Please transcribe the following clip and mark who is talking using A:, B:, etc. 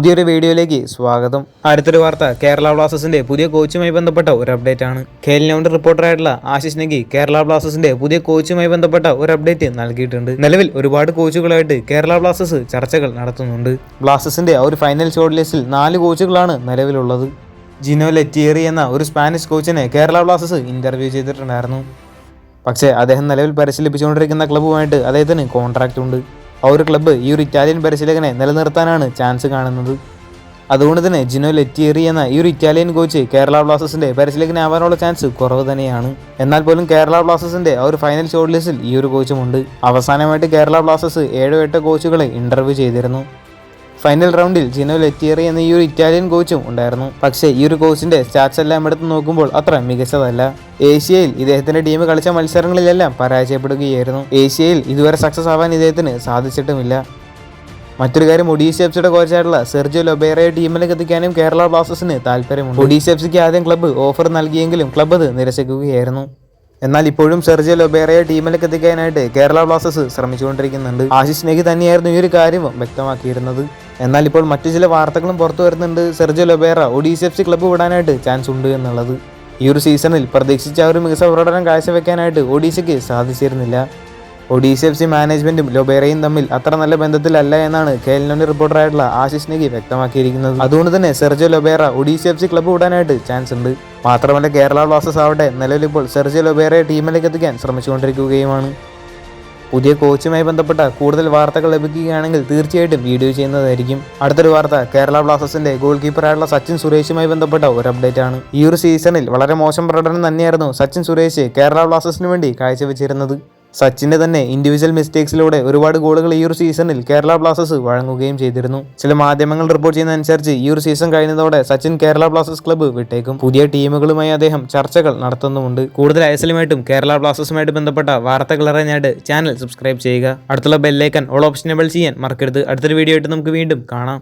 A: പുതിയൊരു വീഡിയോയിലേക്ക് സ്വാഗതം. അടുത്തൊരു വാർത്ത കേരള ബ്ലാസ്റ്റേഴ്സിന്റെ പുതിയ കോച്ചുമായി ബന്ധപ്പെട്ട ഒരു അപ്ഡേറ്റ് ആണ്. കേരള നൗണ്ട് റിപ്പോർട്ടറായിട്ടുള്ള ആശിഷ് നെഗി കേരള ബ്ലാസ്റ്റേഴ്സിന്റെ പുതിയ കോച്ചുമായി ബന്ധപ്പെട്ട ഒരു അപ്ഡേറ്റ് നൽകിയിട്ടുണ്ട്. നിലവിൽ ഒരുപാട് കോച്ചുകളായിട്ട് കേരള ബ്ലാസ്റ്റേഴ്സ് ചർച്ചകൾ നടത്തുന്നുണ്ട്. ബ്ലാസ്റ്റേഴ്സിന്റെ ആ ഒരു ഫൈനൽ ഷോർട്ട് ലിസ്റ്റിൽ നാല് കോച്ചുകളാണ് നിലവിലുള്ളത്. ജിനോ ലെറ്റിയേറി എന്ന ഒരു സ്പാനിഷ് കോച്ചിനെ കേരള ബ്ലാസ്റ്റേഴ്സ് ഇന്റർവ്യൂ ചെയ്തിട്ടുണ്ടായിരുന്നു. പക്ഷേ അദ്ദേഹം നിലവിൽ പരിശീലിപ്പിച്ചുകൊണ്ടിരിക്കുന്ന ക്ലബ്ബുമായിട്ട് അദ്ദേഹത്തിന് കോൺട്രാക്റ്റ് ഉണ്ട്. ആ ഒരു ക്ലബ്ബ് ഈ ഒരു ഇറ്റാലിയൻ പരിശീലകനെ നിലനിർത്താനാണ് ചാൻസ് കാണുന്നത്. അതുകൊണ്ട് തന്നെ ജിനോ ലെറ്റിയേറി എന്ന ഈ ഒരു ഇറ്റാലിയൻ കോച്ച് കേരള ബ്ലാസ്റ്റേഴ്സിന്റെ പരിശീലകനാവാനുള്ള ചാൻസ് കുറവ് തന്നെയാണ്. എന്നാൽ പോലും കേരള ബ്ലാസ്റ്റേഴ്സിന്റെ ആ ഒരു ഫൈനൽ ഷോർട്ട് ലിസ്റ്റിൽ ഈ ഒരു കോച്ചുമുണ്ട് അവസാനമായിട്ട് കേരള ബ്ലാസ്റ്റേഴ്സ് ഏഴോ എട്ടോ കോച്ചുകളെ ഇന്റർവ്യൂ ചെയ്തിരുന്നു. ഫൈനൽ റൗണ്ടിൽ ജിനോ ലെറ്റിയറി എന്ന ഈ ഒരു ഇറ്റാലിയൻ കോച്ചും ഉണ്ടായിരുന്നു. പക്ഷേ ഈ ഒരു കോച്ചിന്റെ സ്റ്റാറ്റ്സ് എല്ലാം എടുത്ത് നോക്കുമ്പോൾ അത്ര മികച്ചതല്ല. ഏഷ്യയിൽ ഇദ്ദേഹത്തിന്റെ ടീം കളിച്ച മത്സരങ്ങളിലെല്ലാം പരാജയപ്പെടുകയായിരുന്നു. ഏഷ്യയിൽ ഇതുവരെ സക്സസ് ആവാൻ ഇദ്ദേഹത്തിന് സാധിച്ചിട്ടുമില്ല. മറ്റൊരു കാര്യം ഒഡീഷ എഫ് സിയുടെ കോച്ചായിട്ടുള്ള സെർജിയോ ലൊബേറയെ ടീമിലേക്ക് എത്തിക്കാനും കേരള ബ്ലാസ്റ്റേഴ്സിന് താല്പര്യമുണ്ട്. ഒഡീഷ എഫ്സിക്ക് ആദ്യം ക്ലബ്ബ് ഓഫർ നൽകിയെങ്കിലും ക്ലബ്ബ് അത് നിരസിക്കുകയായിരുന്നു. എന്നാൽ ഇപ്പോഴും സെർജിയോ ലൊബേറയെ ടീമിലേക്ക് എത്തിക്കാനായിട്ട് കേരള ബ്ലാസ്റ്റേഴ്സ് ശ്രമിച്ചുകൊണ്ടിരിക്കുന്നുണ്ട്. ആശിഷ് നെഗി തന്നെയായിരുന്നു ഈ ഒരു കാര്യം വ്യക്തമാക്കിയിരുന്നത്. എന്നാൽ ഇപ്പോൾ മറ്റു ചില വാർത്തകളും പുറത്തു വരുന്നുണ്ട്. Sergio Lobera Odisha FC club വിടാനായിട്ട് ചാൻസ് ഉണ്ട് എന്നുള്ളത്. ഈ ഒരു സീസണിൽ പ്രതീക്ഷിച്ച ഒരു മികച്ച പ്രകടനം കാഴ്ചവെക്കാനായിട്ട് ഒഡീഷയ്ക്ക് സാധിച്ചിരുന്നില്ല. ഒഡീഷ എഫ് സി മാനേജ്മെന്റും ലൊബേറയും തമ്മിൽ അത്ര നല്ല ബന്ധത്തിലല്ല എന്നാണ് കെ എൽ റിപ്പോർട്ടറായിട്ടുള്ള ആശിഷ് നെഗി വ്യക്തമാക്കിയിരിക്കുന്നത്. അതുകൊണ്ട് തന്നെ Sergio Lobera Odisha F C club വിടാനായിട്ട് ചാൻസ് ഉണ്ട്. മാത്രമല്ല കേരള ബ്ലാസ്റ്റേഴ്സ് ആവട്ടെ നിലവിലിപ്പോൾ സെർജോ ലൊബേറയെ ടീമിലേക്ക് എത്തിക്കാൻ ശ്രമിച്ചുകൊണ്ടിരിക്കുകയുമാണ്. പുതിയ കോച്ചുമായി ബന്ധപ്പെട്ട കൂടുതൽ വാർത്തകൾ ലഭിക്കുകയാണെങ്കിൽ തീർച്ചയായിട്ടും വീഡിയോ ചെയ്യുന്നതായിരിക്കും. അടുത്തൊരു വാർത്ത കേരള ബ്ലാസ്റ്റേഴ്സിന്റെ ഗോൾ കീപ്പറായുള്ള സച്ചിൻ സുരേഷുമായി ബന്ധപ്പെട്ട ഒരു അപ്ഡേറ്റ് ആണ്. ഈ ഒരു സീസണിൽ വളരെ മോശം പ്രകടനം തന്നെയായിരുന്നു സച്ചിൻ സുരേഷ് കേരള ബ്ലാസ്റ്റേഴ്സിന് വേണ്ടി കാഴ്ചവെച്ചിരുന്നത്. സച്ചിന്റെ തന്നെ ഇൻഡിവിജ്വൽ മിസ്റ്റേക്സിലൂടെ ഒരുപാട് ഗോളുകൾ ഈ ഒരു സീസണിൽ കേരള ബ്ലാസ്റ്റേഴ്സ് വഴങ്ങുകയും ചെയ്തിരുന്നു. ചില മാധ്യമങ്ങൾ റിപ്പോർട്ട് ചെയ്യുന്ന അനുസരിച്ച് ഈ ഒരു സീസൺ കഴിഞ്ഞതോടെ സച്ചിൻ കേരള ബ്ലാസ്റ്റേഴ്സ് ക്ലബ്ബ് വിട്ടേക്കും. പുതിയ ടീമുകളുമായി അദ്ദേഹം ചർച്ചകൾ നടത്തുന്നുമുണ്ട്. കൂടുതൽ ഐസലുമായിട്ടും കേരള ബ്ലാസ്റ്റേഴ്സുമായിട്ട് ബന്ധപ്പെട്ട വാർത്തകൾ അറിഞ്ഞായിട്ട് ചാനൽ സബ്സ്ക്രൈബ് ചെയ്യുക. അടുത്തുള്ള ബെല്ലൈക്കൻ ഓൾ ഓപ്ഷൻ എബിൾ ചെയ്യാൻ മറക്കരുത്. അടുത്തൊരു വീഡിയോ ആയിട്ട് നമുക്ക് വീണ്ടും കാണാം.